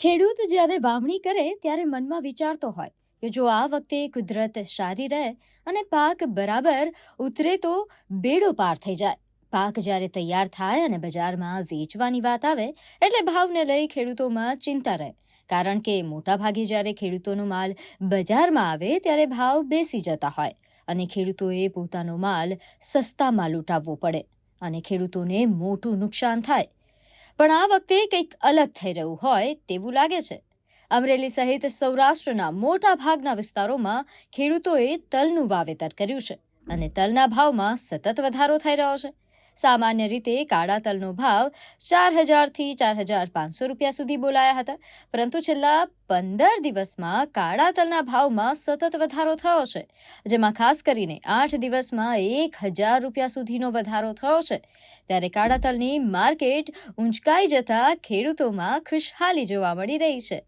ખેડૂત જ્યારે વાવણી કરે ત્યારે મનમાં વિચારતો હોય કે જો આ વખતે કુદરત સારી રહે અને પાક બરાબર ઉતરે તો બેડો પાર થઈ જાય. પાક જ્યારે તૈયાર થાય અને બજારમાં વેચવાની વાત આવે એટલે ભાવને લઈ ખેડૂતોમાં ચિંતા રહે. કારણ કે મોટાભાગે જ્યારે ખેડૂતોનો માલ બજારમાં આવે ત્યારે ભાવ બેસી જતા હોય અને ખેડૂતોએ પોતાનો માલ સસ્તામાં લૂંટાવવો પડે અને ખેડૂતોને મોટું નુકસાન થાય પણ આ વખતે કંઈક અલગ થઈ રહ્યું હોય તેવું લાગે છે. અમરેલી સહિત સૌરાષ્ટ્રના મોટા ભાગના વિસ્તારોમાં ખેડૂતોએ તલનું વાવેતર કર્યું છે અને તલના ભાવમાં સતત વધારો થઈ રહ્યો છે. સામાન્ય રીતે કાળા તલનો ભાવ ચાર હજારથી ચાર હજાર પાંચસો રૂપિયા સુધી બોલાયા હતા. પરંતુ છેલ્લા પંદર દિવસમાં કાળા તલના ભાવમાં સતત વધારો થયો છે, જેમાં ખાસ કરીને આઠ દિવસમાં એક હજાર રૂપિયા સુધીનો વધારો થયો છે. ત્યારે કાળા તલની માર્કેટ ઊંચકાઈ જતા ખેડૂતોમાં ખુશહાલી જોવા મળી રહી છે.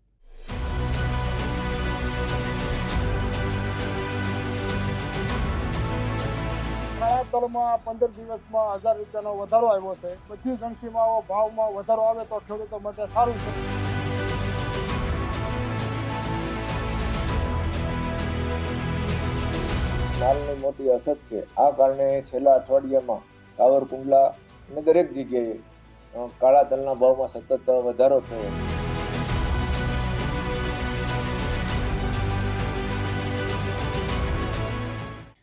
તલમાં પંદર દિવસમાં હજાર રૂપિયાનો વધારો આવ્યો છે. બધી જણસીમાં આવો ભાવમાં વધારો આવે તો ખેડૂતો માટે સારું છે. માલની મોટી અછત છે. આ કારણે છેલ્લા અઠવાડિયામાં સાવરકુંડલા અને દરેક જગ્યાએ કાળા તલના ભાવમાં સતત વધારો થયો. છે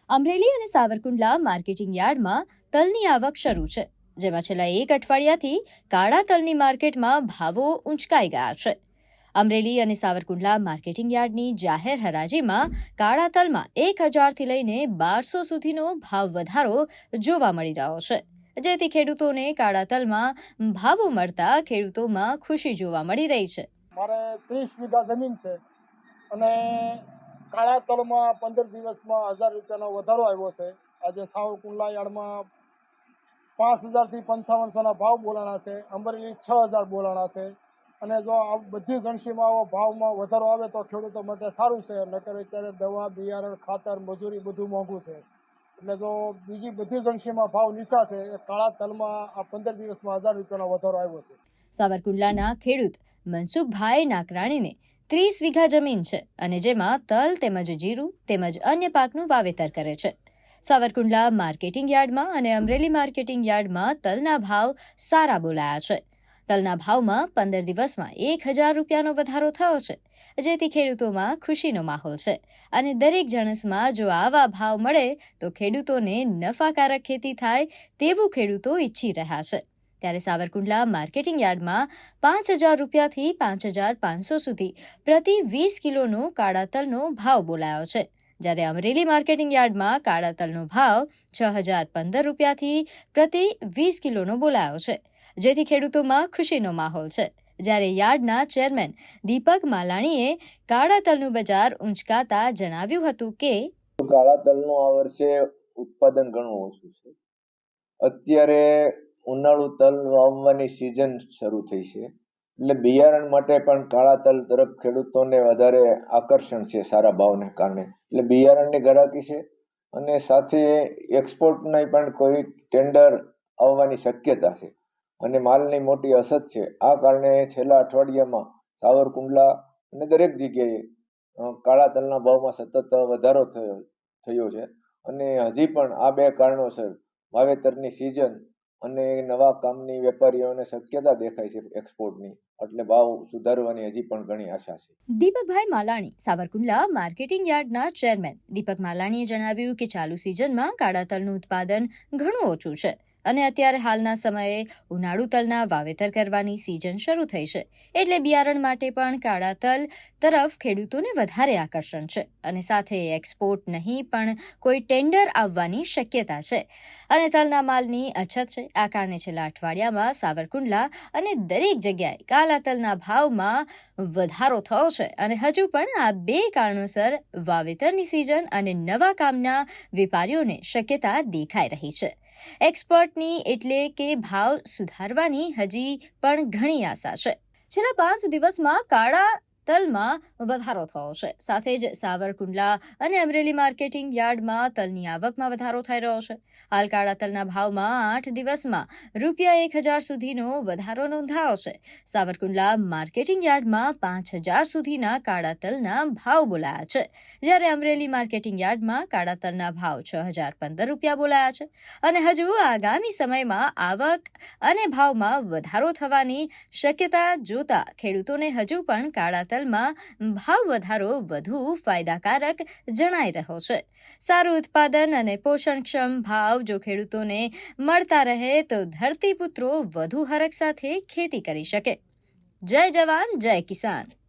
અમરેલી અને સાવરકુંડલા માર્કેટિંગ યાર્ડમાં તલની આવક શરૂ છે, જેમાં છેલ્લા એક અઠવાડિયાથી કાળા તલની માર્કેટમાં ભાવો ઊંચકાઈ ગયા છે. અમરેલી અને સાવરકુંડલા માર્કેટિંગ યાર્ડની જાહેર હરાજીમાં કાળા તલમાં એક હજારથી લઈને બારસો સુધીનો ભાવ વધારો જોવા મળી રહ્યો છે, જેથી ખેડૂતોને કાળા તલમાં ભાવો મળતા ખેડૂતોમાં ખુશી જોવા મળી રહી છે. મારે ત્રીસ વીઘા જમીન છે અને કાળા તલમાં પંદર દિવસમાં હજાર રૂપિયાનો વધારો આવ્યો છે. આજે સાવરકુંડલા યાર્ડમાં પાંચ હજારથી પંચાવનસોના ભાવ બોલાણા છે. અમરેલી છ હજાર બોલાણા છે. અને જો આ બધી જણસીમાં આવો ભાવમાં વધારો આવે તો ખેડૂતો માટે સારું છે. નકર અત્યારે દવા, બિયારણ, ખાતર, મજૂરી બધું મોંઘું છે. એટલે જો બીજી બધી જણસીમાં ભાવ નીચા છે, એ કાળા તલમાં આ પંદર દિવસમાં હજાર રૂપિયાનો વધારો આવ્યો છે. સાવરકુંડલાના ખેડૂત મનસુખભાઈ નાકરાણીને ત્રીસ વીઘા જમીન છે અને જેમાં તલ તેમજ જીરું તેમજ અન્ય પાકનું વાવેતર કરે છે. સાવરકુંડલા માર્કેટિંગ યાર્ડમાં અને અમરેલી માર્કેટિંગ યાર્ડમાં તલના ભાવ સારા બોલાયા છે. તલના ભાવમાં પંદર દિવસમાં એક હજાર રૂપિયાનો વધારો થયો છે. જેથી ખેડૂતોમાં ખુશીનો માહોલ છે અને દરેક જણસમાં જો આવા ભાવ મળે તો ખેડૂતોને નફાકારક ખેતી થાય તેવું ખેડૂતો ઈચ્છી રહ્યા છે. ત્યારે સાવરકુંડલા માર્કેટિંગ યાર્ડમાં પાંચ હજાર રૂપિયાથી પાંચ હજાર પાંચસો સુધી પ્રતિ વીસ કિલોનો કાળા તલનો ભાવ બોલાયો છે. જ્યારે અમરેલી માર્કેટિંગ યાર્ડમાં કાળા તલનો ભાવ છ હજાર પંદર રૂપિયાથી પ્રતિ વીસ કિલોનો બોલાયો છે. જેથી ખેડૂતોમાં ખુશીનો માહોલ છે. જ્યારે યાર્ડના ચેરમેન દીપક માલાણીએ કાળા તલનું બજાર ઊંચકાતા જણાવ્યું હતું કે, કાળા તલનું આ વર્ષે ઉત્પાદન ઘણું ઓછું છે. અત્યારે ઉનાળુ તલ વાવવાની સિઝન શરૂ થઈ છે. એટલે બિયારણ માટે પણ કાળા તલ તરફ ખેડૂતોને વધારે આકર્ષણ છે સારા ભાવને કારણે. એટલે બિયારણની ગરાકી છે અને સાથે એક્સપોર્ટની પણ કોઈ ટેન્ડર આવવાની શક્યતા છે. અને માલની મોટી અછત છે. આ કારણે છેલ્લા અઠવાડિયામાં સાવરકુંડલા અને દરેક જગ્યાએ કાળા તલના ભાવમાં સતત વધારો થયો થયો છે. અને હજી પણ આ બે કારણોસર વાવેતરની સિઝન અને નવા કામની વેપારીઓને શક્યતા દેખાય છે એક્સપોર્ટની એટલે ભાવ સુધારવાની હજી પણ ઘણી આશા છે. દીપકભાઈ માલાણી, સાવરકુંડલા માર્કેટિંગ યાર્ડના ચેરમેન. દીપક માલાણીએ જણાવ્યું કે ચાલુ સિઝનમાં કાળા તલનું ઉત્પાદન ઘણું ઓછું છે. અને અત્યારે હાલના સમયે ઉનાળુ તલના વાવેતર કરવાની સિઝન શરૂ થઈ છે. એટલે બિયારણ માટે પણ કાળા તલ તરફ ખેડૂતોને વધારે આકર્ષણ છે અને સાથે એક્સપોર્ટ નહીં પણ કોઈ ટેન્ડર આવવાની શક્યતા છે. અને તલના માલની અછત છે. આ કારણે છેલ્લા અઠવાડિયામાં સાવરકુંડલા અને દરેક જગ્યાએ કાળા તલના ભાવમાં વધારો થયો છે અને હજુ પણ આ બે કારણોસર વાવેતરની સિઝન અને નવા કામના વેપારીઓને શક્યતા દેખાઈ રહી છે. એક્સપર્ટની એટલે કે ભાવ સુધારવાની હજી પણ ઘણી આશા છે. છેલ્લા પાંચ દિવસમાં કાળા તલમાં વધારો થયો છે. સાથે જ સાવરકુંડલા અને અમરેલી માર્કેટિંગ યાર્ડમાં તલની આવકમાં વધારો થઈ રહ્યો છે. હાલ કાળા તલના ભાવમાં આઠ દિવસમાં રૂપિયા એક હજાર સુધીનો વધારો નોંધાયો છે. સાવરકુંડલા માર્કેટિંગ યાર્ડમાં પાંચ હજાર સુધીના કાળા તલના ભાવ બોલાયા છે. જ્યારે અમરેલી માર્કેટિંગ યાર્ડમાં કાળા તલના ભાવ છ હજાર પંદર રૂપિયા બોલાયા છે. અને હજુ આગામી સમયમાં આવક અને ભાવમાં વધારો થવાની શક્યતા જોતા ખેડૂતોને હજુ પણ કાળા તલમાં ભાવ વધારો વધુ ફાયદાકારક જણાઈ રહ્યો છે. સારું ઉત્પાદન અને પોષણક્ષમ ભાવ જો ખેડૂતોને મળતા રહે તો ધરતીપુત્રો વધુ હરખ સાથે ખેતી કરી શકે. જય જવાન, જય કિસાન.